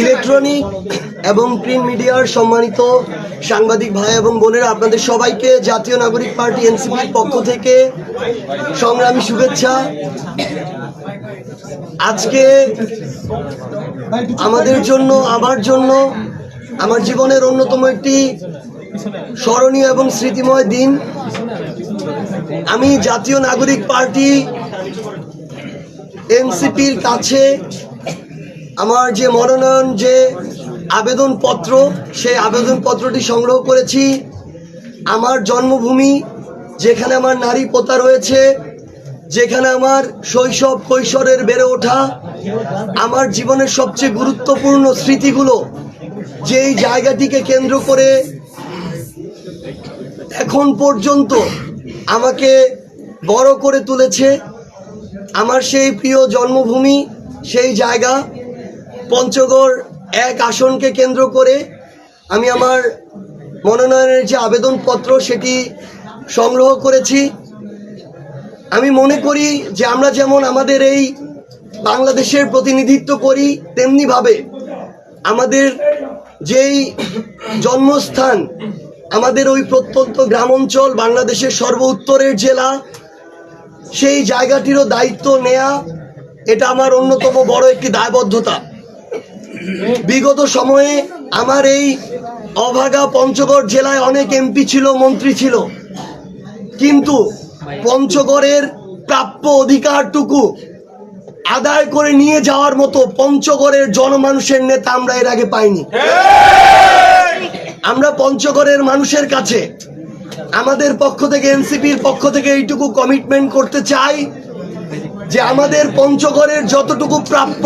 Electronic এবং print মিডিয়ার সম্মানিত সাংবাদিক ভাই এবং বোনেরা, আপনাদের সবাইকে জাতীয় নাগরিক পার্টি এনসিপির পক্ষ থেকে সংগ্রামী শুভেচ্ছা। আজকে আমাদের জন্য, আমার জন্য, আমার জীবনের অন্যতম একটি স্মরণীয় এবং স্মৃতিময় দিন। আমি জাতীয় নাগরিক পার্টি এনসিপির কাছে আমার যে মনোনয়ন, যে আবেদনপত্র, সেই আবেদনপত্রটি সংগ্রহ করেছি। আমার জন্মভূমি, যেখানে আমার নারী পোতা রয়েছে, যেখানে আমার শৈশব কৈশোরের বেড়ে ওঠা, আমার জীবনের সবচেয়ে গুরুত্বপূর্ণ স্মৃতিগুলো, যেই জায়গাটিকে কেন্দ্র করে এখন পর্যন্ত আমাকে বড় করে তুলেছে। আমার সেই প্রিয় জন্মভূমি, সেই জায়গা পঞ্চগড় এক আসনকে কেন্দ্র করে আমি আমার মনোনয়নের যে আবেদনপত্র সেটি সংগ্রহ করেছি। আমি মনে করি যে আমরা যেমন আমাদের এই বাংলাদেশের প্রতিনিধিত্ব করি, তেমনিভাবে আমাদের যেই জন্মস্থান, আমাদের ওই প্রত্যন্ত গ্রাম অঞ্চল বাংলাদেশের সর্ব উত্তরের জেলা, সেই জায়গাটিরও দায়িত্ব নেয়া, এটা আমার অন্যতম বড় একটি দায়বদ্ধতা। বিগত সময়ে আমার এই অভাগা পঞ্চগড় জেলায় অনেক এমপি ছিল, মন্ত্রী ছিল। কিন্তু পঞ্চগড়ের প্রাপ্য অধিকারটুকু আদায় করে নিয়ে যাওয়ার মতো পঞ্চগড়ের জনমানুষের নেতা আমরা এর আগে পাইনি। আমরা পঞ্চগড়ের মানুষের কাছে, আমাদের পক্ষ থেকে, এনসিপির পক্ষ থেকে এইটুকু কমিটমেন্ট করতে চাই যে আমাদের পঞ্চগড়ের যতটুকু প্রাপ্য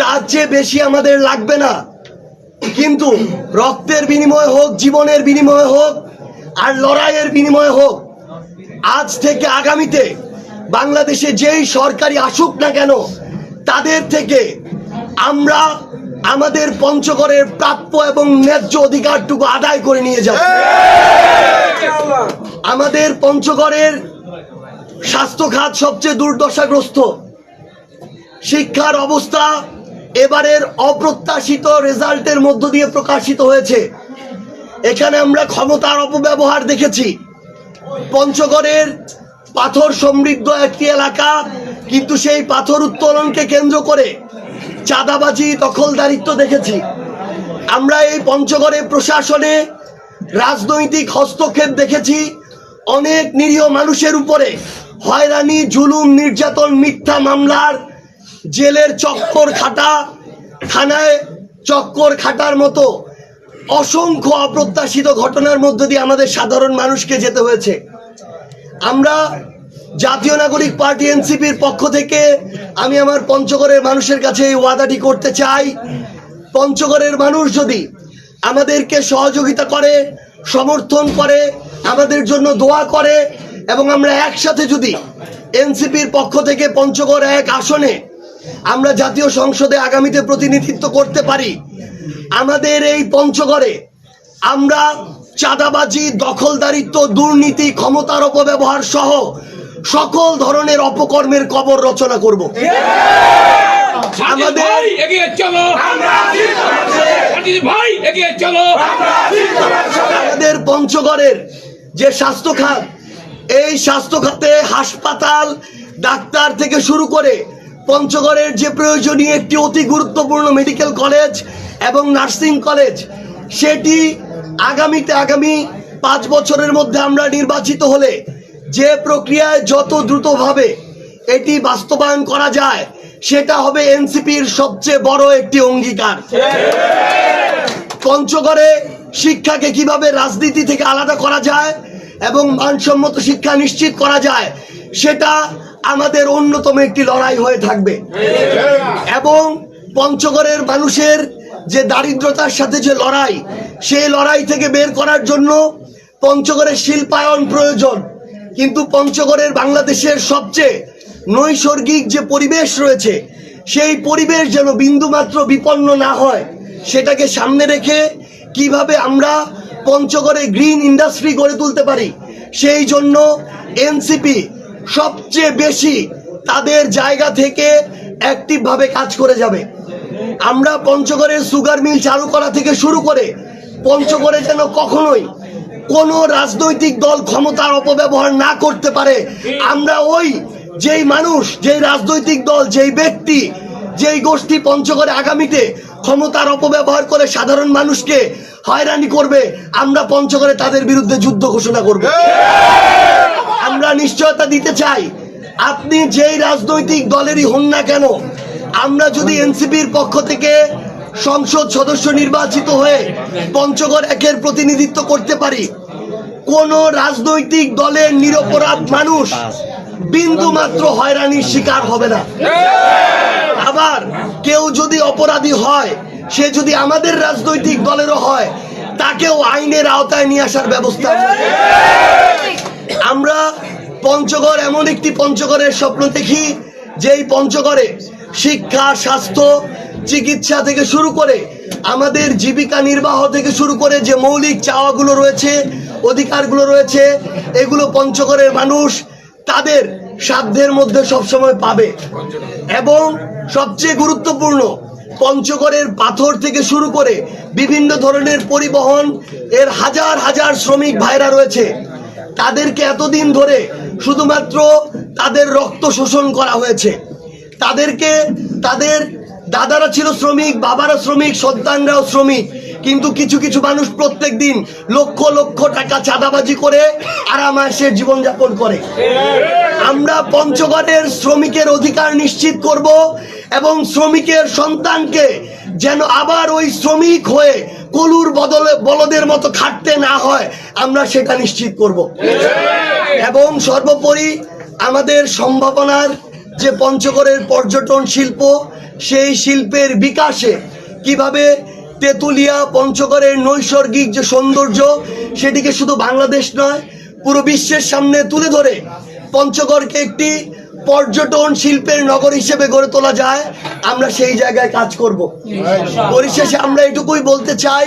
তার চেয়ে বেশি আমাদের লাগবে না। কিন্তু রক্তের বিনিময় হোক, জীবনের বিনিময় হোক, আর লড়াইয়ের বিনিময় হোক, আজ থেকে আগামীতে বাংলাদেশে যেই সরকারি আসুক না কেন, তাদের থেকে আমরা আমাদের পঞ্চগড়ের প্রাপ্য এবং ন্যায্য অধিকারটুকু আদায় করে নিয়ে যাব। আমাদের পঞ্চগড়ের স্বাস্থ্য খাত সবচেয়ে দুর্দশাগ্রস্ত। শিক্ষার অবস্থা এবারের অপ্রত্যাশিত রেজাল্টের মধ্য দিয়ে প্রকাশিত হয়েছে। এখানে আমরা ক্ষমতার অপব্যবহার দেখেছি। পঞ্চগড়ের পাথর সমৃদ্ধ একটি এলাকা, কিন্তু সেই পাথর উত্তোলনকে কেন্দ্র করে চাঁদাবাজি, দখলদারিত্ব দেখেছি। আমরা এই পঞ্চগড়ে প্রশাসনে রাজনৈতিক হস্তক্ষেপ দেখেছি। অনেক নিরীহ মানুষের উপরে হয়রানি, জুলুম, নির্যাতন, মিথ্যা মামলার জেলের চক্কর খাটা, থানায় চক্কর খাটার মতো অসংখ্য অপ্রত্যাশিত ঘটনার মধ্য দিয়ে আমাদের সাধারণ মানুষকে যেতে হয়েছে। আমরা জাতীয় নাগরিক পার্টি এনসিপির পক্ষ থেকে আমি আমার পঞ্চগড়ের মানুষের কাছে এই ওয়াদাটি করতে চাই। পঞ্চগড়ের মানুষ যদি আমাদেরকে সহযোগিতা করে, সমর্থন করে, আমাদের জন্য দোয়া করে, এবং আমরা একসাথে যদি এনসিপির পক্ষ থেকে পঞ্চগড় এক আসনে আমরা জাতীয় সংসদে আগামীতে প্রতিনিধিত্ব করতে পারি। আমাদের এই পঞ্চগড়ে আমরা চাঁদাবাজি দখলদারিত্ব দুর্নীতি ক্ষমতার অপব্যবহার সহ সকল ধরনের অপকর্মের কবর রচনা করব। আমাদের আমাদের- এগিয়ে চলো। ভাই এগিয়ে চলো। আমাদের পঞ্চগড়ের যে স্বাস্থ্য খাত এই স্বাস্থ্য খাতে হাসপাতাল ডাক্তার থেকে শুরু করে পঞ্চগড়ের যে প্রয়োজনীয় একটি অতি গুরুত্বপূর্ণ মেডিকেল কলেজ এবং নার্সিং কলেজ সেটি আগামীতে, আগামী পাঁচ বছরের মধ্যে আমরা নির্বাচিত হলে যে প্রক্রিয়ায় যত দ্রুতভাবে এটি বাস্তবায়ন করা যায়, সেটা হবে এনসিপির সবচেয়ে বড় একটি অঙ্গীকার। পঞ্চগড়ে শিক্ষাকে কীভাবে রাজনীতি থেকে আলাদা করা যায় এবং মানসম্মত শিক্ষা নিশ্চিত করা যায় সেটা আমাদের অন্যতম একটি লড়াই হয়ে থাকবে। এবং পঞ্চগড়ের মানুষের যে দারিদ্রতার সাথে যে লড়াই, সেই লড়াই থেকে বের করার জন্য পঞ্চগড়ের শিল্পায়ন প্রয়োজন। কিন্তু পঞ্চগড়ের বাংলাদেশের সবচেয়ে নৈসর্গিক যে পরিবেশ রয়েছে, সেই পরিবেশ যেন বিন্দুমাত্র বিপন্ন না হয়, সেটাকে সামনে রেখে কীভাবে আমরা পঞ্চগড়ে গ্রিন ইন্ডাস্ট্রি গড়ে তুলতে পারি, সেই জন্য এনসিপি সবচেয়ে বেশি তাদের জায়গা থেকে অ্যাক্টিভভাবে কাজ করে যাবে। আমরা পঞ্চগড়ের সুগার মিল চালু করা থেকে শুরু করে পঞ্চগড়ে যেন কখনোই কোনো রাজনৈতিক দল ক্ষমতার অপব্যবহার না করতে পারে, আমরা ওই যেই মানুষ, যেই রাজনৈতিক দল, যেই ব্যক্তি, যেই গোষ্ঠী পঞ্চগড়ে আগামীতে ক্ষমতার অপব্যবহার করে সাধারণ মানুষকে হয়রানি করবে, আমরা পঞ্চগড়ে তাদের বিরুদ্ধে যুদ্ধ ঘোষণা করব। নিশ্চয়তা দিতে চাই। আপনি যেই রাজনৈতিক দলেরই হন না কেন, আমরা যদি এনসিপির পক্ষ থেকে সংসদ সদস্য নির্বাচিত হয়ে পঞ্চগড় একের প্রতিনিধিত্ব করতে পারি, কোন রাজনৈতিক দলের নিরপরাধ মানুষ বিন্দু মাত্র হয়রানির শিকার হবে না। আবার কেউ যদি অপরাধী হয়, সে যদি আমাদের রাজনৈতিক দলেরও হয়, তাকেও আইনের আওতায় নিয়ে আসার ব্যবস্থা আমরা আমরা পঞ্চগড় এমন একটি পঞ্চগড়ের স্বপ্ন দেখি, যেই পঞ্চগড়ে শিক্ষা, স্বাস্থ্য, চিকিৎসা থেকে শুরু করে আমাদের জীবিকা নির্বাহ থেকে শুরু করে যে মৌলিক চাওয়াগুলো রয়েছে, অধিকারগুলো রয়েছে, এগুলো পঞ্চগড়ের মানুষ তাদের সাধ্যের মধ্যে সবসময় পাবে। এবং সবচেয়ে গুরুত্বপূর্ণ, পঞ্চগড়ের পাথর থেকে শুরু করে বিভিন্ন ধরনের পরিবহন, এর হাজার হাজার শ্রমিক ভাইরা রয়েছে। তাদেরকে এতদিন ধরে শুধুমাত্র তাদের রক্ত শোষণ করা হয়েছে। তাদেরকে, তাদের দাদারা ছিল শ্রমিক, বাবারা শ্রমিক, সন্তানরাও শ্রমিক। কিন্তু কিছু কিছু মানুষ প্রত্যেক দিন লক্ষ লক্ষ টাকা চাঁদাবাজি করে আরামায়েশের জীবনযাপন করে। আমরা পঞ্চগড়ের শ্রমিকের অধিকার নিশ্চিত করব এবং শ্রমিকের সন্তানকে যেন আবার ওই শ্রমিক হয়ে কলুর বদলে বলদের মতো খাটতে না হয় আমরা সেটা নিশ্চিত করব। এবং সর্বোপরি আমাদের সম্ভাবনার যে পঞ্চগড়ের পর্যটন শিল্প সেই শিল্পের বিকাশে কীভাবে তেঁতুলিয়া পঞ্চগড়ের নৈসর্গিক যে সৌন্দর্য সেটিকে শুধু বাংলাদেশ নয় পুরো বিশ্বের সামনে তুলে ধরে পঞ্চগড়কে একটি পর্যটন শিল্পের নগর হিসেবে গড়ে তোলা যায় আমরা সেই জায়গায় কাজ করব। পরিশেষে আমরা এটুকুই বলতে চাই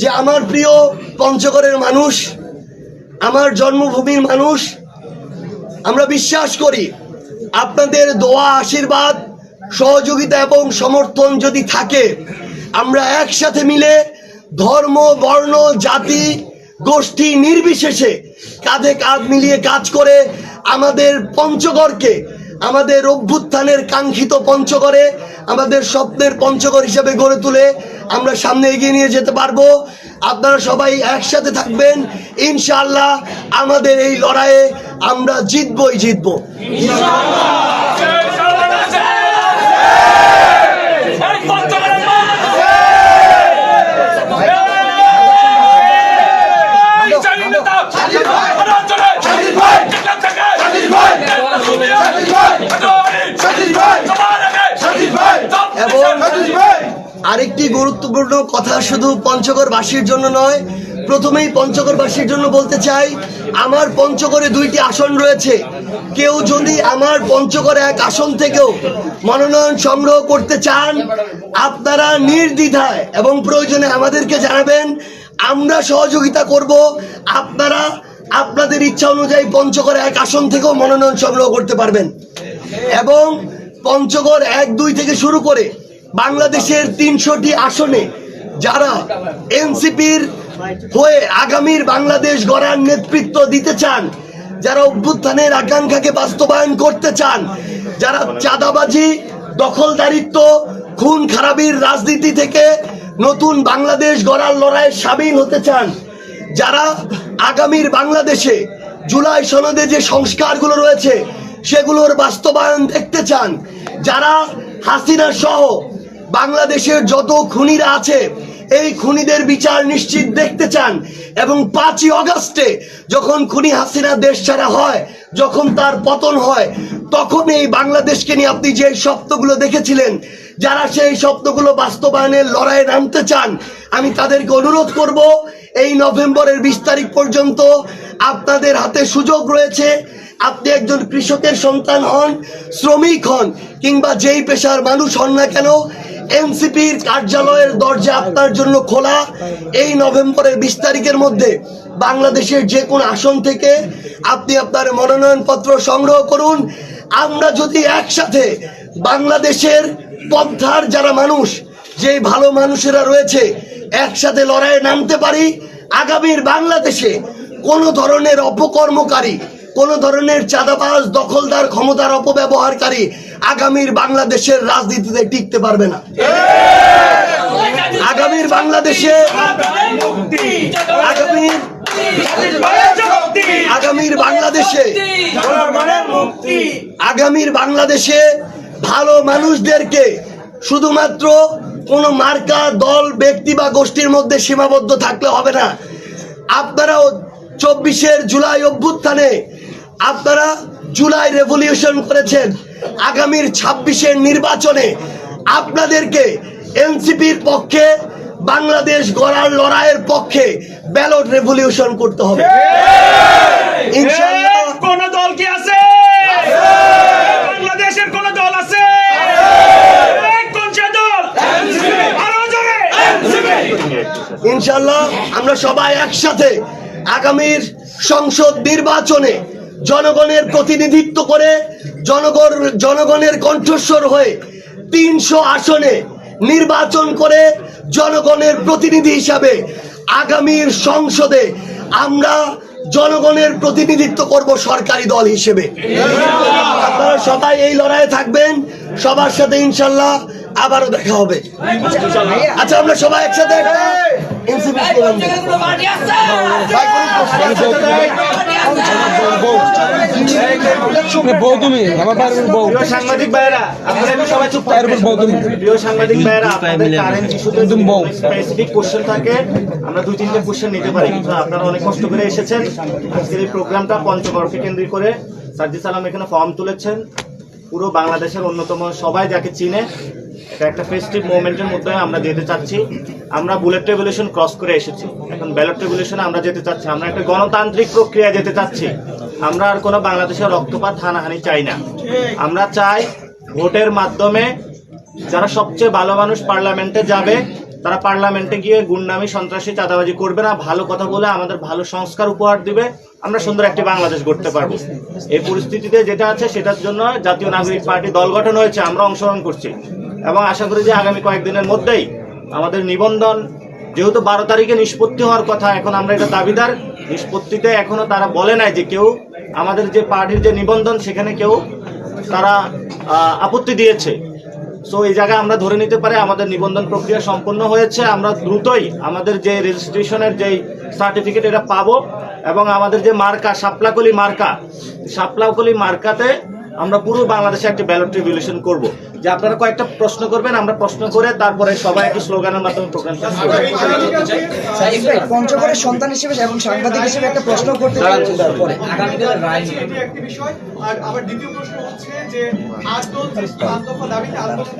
যে আমার প্রিয় পঞ্চগড়ের মানুষ আমার জন্মভূমির মানুষ আমরা বিশ্বাস করি আপনাদের দোয়া আশীর্বাদ সহযোগিতা এবং সমর্থন যদি থাকে আমরা একসাথে মিলে ধর্ম বর্ণ জাতি গোষ্ঠী নির্বিশেষে কাঁধে কাঁধ মিলিয়ে কাজ করে আমাদের পঞ্চগড়কে, আমাদের অভ্যুত্থানের কাঙ্ক্ষিত পঞ্চগড়ে, আমাদের স্বপ্নের পঞ্চগড় হিসেবে গড়ে তুলে আমরা সামনে এগিয়ে নিয়ে যেতে পারব। আপনারা সবাই একসাথে থাকবেন। ইনশাআল্লাহ আমাদের এই লড়াইয়ে আমরা জিতবই জিতবো এই পঞ্চগড়ের মা! এই জানি নেতা! অনাঞ্চলে! যেখান থেকে! আদরি! সবার আগে! এবং আরেকটি গুরুত্বপূর্ণ কথা শুধু পঞ্চগড়বাসীর জন্য নয় প্রথমেই পঞ্চগড়বাসীর জন্য বলতে চাই আমার পঞ্চগড়ে দুইটি আসন রয়েছে। কেউ যদি আমার পঞ্চগড়ে এক আসন থেকেও মনোনয়ন সংগ্রহ করতে চান আপনারা নির্দ্বিধায় এবং প্রয়োজনে আমাদেরকে জানাবেন আমরা সহযোগিতা করব। আপনারা আপনাদের ইচ্ছা অনুযায়ী পঞ্চগড়ে এক আসন থেকেও মনোনয়ন সংগ্রহ করতে পারবেন। এবং পঞ্চগড় এক, দুই থেকে শুরু করে বাংলাদেশের তিনশোটি আসনে যারা এনসিপির হয়ে আগামীর বাংলাদেশ গড়ার নেতৃত্ব দিতে চান, যারা অভ্যুত্থানের আকাঙ্ক্ষাকে বাস্তবায়ন করতে চান, যারা চাঁদাবাজি, দখলদারিত্ব, খুন খারাপির রাজনীতি থেকে নতুন বাংলাদেশ গড়ার লড়াইয়ে সামিল হতে চান, যারা আগামীর বাংলাদেশে জুলাই সনদে যে সংস্কারগুলো রয়েছে সেগুলোর বাস্তবায়ন দেখতে চান। যারা হাসিনা সহ বাংলাদেশের যত খুনিরা আছে, এই খুনিদের বিচার নিশ্চিত দেখতে চান এবং পাঁচই অগস্টে যখন খুনি হাসিনা দেশ ছাড়া হয়, যখন তার পতন হয়, তখন এই বাংলাদেশকে নিয়ে আপনি যে স্বপ্নগুলো দেখেছিলেন, যারা সেই স্বপ্নগুলো বাস্তবায়নের লড়াইয়ে নামতে চান, আমি তাদেরকে অনুরোধ করব, এই নভেম্বরের বিশ তারিখ পর্যন্ত আপনাদের হাতে সুযোগ রয়েছে। আপনি একজন কৃষকের সন্তান হন, শ্রমিক হন, কিংবা যেই পেশার মানুষ হন না কেন, এনসিপির কার্যালয়ের দরজা আপনার জন্য খোলা। এই নভেম্বরের বিশ তারিখের মধ্যে বাংলাদেশের যে কোনো আসন থেকে আপনি আপনার মনোনয়নপত্র সংগ্রহ করুন। আমরা যদি একসাথে বাংলাদেশের পন্থার যারা মানুষ যে ভালো মানুষেরা রয়েছে, একসাথে লড়াইয়ে নামতে পারি, আগামীর বাংলাদেশে কোনো ধরনের অপকর্মকারী কোনো ধরনের চাঁদাবাজ, দখলদার, ক্ষমতার অপব্যবহারকারী আগামীর বাংলাদেশের রাজনীতিতে টিকতে পারবে না। আগামীর বাংলাদেশে আগামীর বাংলাদেশে আগামীর বাংলাদেশে ভালো মানুষদেরকে শুধুমাত্র কোনো মার্কা, দল, ব্যক্তি বা গোষ্ঠীর মধ্যে সীমাবদ্ধ থাকলে হবে না। আপনারাও চব্বিশের জুলাই অভ্যুত্থানে আপনারা জুলাই রেভলিউশন করেছেন। আগামীর ছাব্বিশের নির্বাচনে আপনাদেরকে এনসিপির পক্ষে বাংলাদেশ গড়ার লড়াইয়ের পক্ষে ব্যালট রেভলিউশন করতে হবে। ইনশাআল্লাহ কোন দল কি আছে? বাংলাদেশের কোন দল ইনশাল্লাহ আমরা সবাই একসাথে আগামীর সংসদ নির্বাচনে জনগণের প্রতিনিধিত্ব করে জনগণ জনগণের কণ্ঠস্বর হয়ে তিনশো আসনে নির্বাচন করে জনগণের প্রতিনিধি হিসাবে আগামীর সংসদে আমরা জনগণের প্রতিনিধিত্ব করব সরকারি দল হিসেবে। আপনারা সবাই এই লড়াইয়ে থাকবেন। সবার সাথে ইনশাল্লাহ আবারও দেখা হবে। আচ্ছা আমরা সবাই একসাথে একটা বউ তুমি আমার বউ। সাংবাদিক ভাইরা আপনারা সবাই চুপ থাকবেন। বউ তুমি। প্রিয় সাংবাদিক ভাইরা আপনাদের কারেন্ট ইস্যুতে যদি বউ। স্পেসিফিক কোশ্চেন থাকে আমরা দুই তিনটে কোশ্চেন নিতে পারি। কিন্তু আপনারা অনেক কষ্ট করে এসেছেন। আজকের এই প্রোগ্রামটা পঞ্চগড়কে কেন্দ্রিক করে সার্জি সালাম এখানে ফর্ম তুলেছেন। পুরো বাংলাদেশের অন্যতম সবাই যাকে চিনে এটা একটা ফেস্টিভ মুভমেন্টের মধ্যে আমরা যেতে চাচ্ছি। আমরা বুলেট রেভলিউশন ক্রস করে এসেছি। এখন ব্যালট রেভলিউশনে আমরা যেতে চাচ্ছি। আমরা একটা গণতান্ত্রিক প্রক্রিয়া যেতে চাচ্ছি। আমরা আর কোনো বাংলাদেশের রক্তপাত, হানাহানি চাই না। আমরা চাই ভোটের মাধ্যমে যারা সবচেয়ে ভালো মানুষ পার্লামেন্টে যাবে, তারা পার্লামেন্টে গিয়ে গুন্ডামি, সন্ত্রাসী, চাঁদাবাজি করবে না। ভালো কথা বলে আমাদের ভালো সংস্কার উপহার দিবে। আমরা সুন্দর একটি বাংলাদেশ গড়তে পারব। এই পরিস্থিতিতে যেটা আছে, সেটার জন্য জাতীয় নাগরিক পার্টি দল গঠন হয়েছে। আমরা অংশগ্রহণ করছি। এবং আশা করি যে আগামী কয়েকদিনের মধ্যেই আমাদের নিবন্ধন, যেহেতু বারো তারিখে নিষ্পত্তি হওয়ার কথা, এখন আমরা এটা দাবিদার। নিষ্পত্তিতে এখনও তারা বলে নাই যে কেউ আমাদের যে পার্টির যে নিবন্ধন, সেখানে কেউ তারা আপত্তি দিয়েছে। সো এই জায়গায় আমরা ধরে নিতে পারি আমাদের নিবন্ধন প্রক্রিয়া সম্পন্ন হয়েছে। আমরা দ্রুতই আমাদের যে রেজিস্ট্রেশনের যেই সার্টিফিকেট এটা পাবো এবং আমাদের যে মার্কা সাপলাকলি মার্কা সাপলাকলি মার্কাতে আমরা পুরো বাংলাদেশে একটা ব্যালট রিভলিউশন করব। যে আপনারা কয়েকটা প্রশ্ন করবেন আমরা প্রশ্ন করে তারপরে সবাই একটা স্লোগানের মাধ্যমে প্রোগ্রাম শেষ করব। পঞ্চগড়ের সন্তান হিসেবে এবং সাংবাদিক হিসেবে একটা প্রশ্ন করতে চাই। পরে। এটি একটি বিষয় আর আবার দ্বিতীয় প্রশ্ন হচ্ছে যে আজ তো দাবিতে আন্দোলন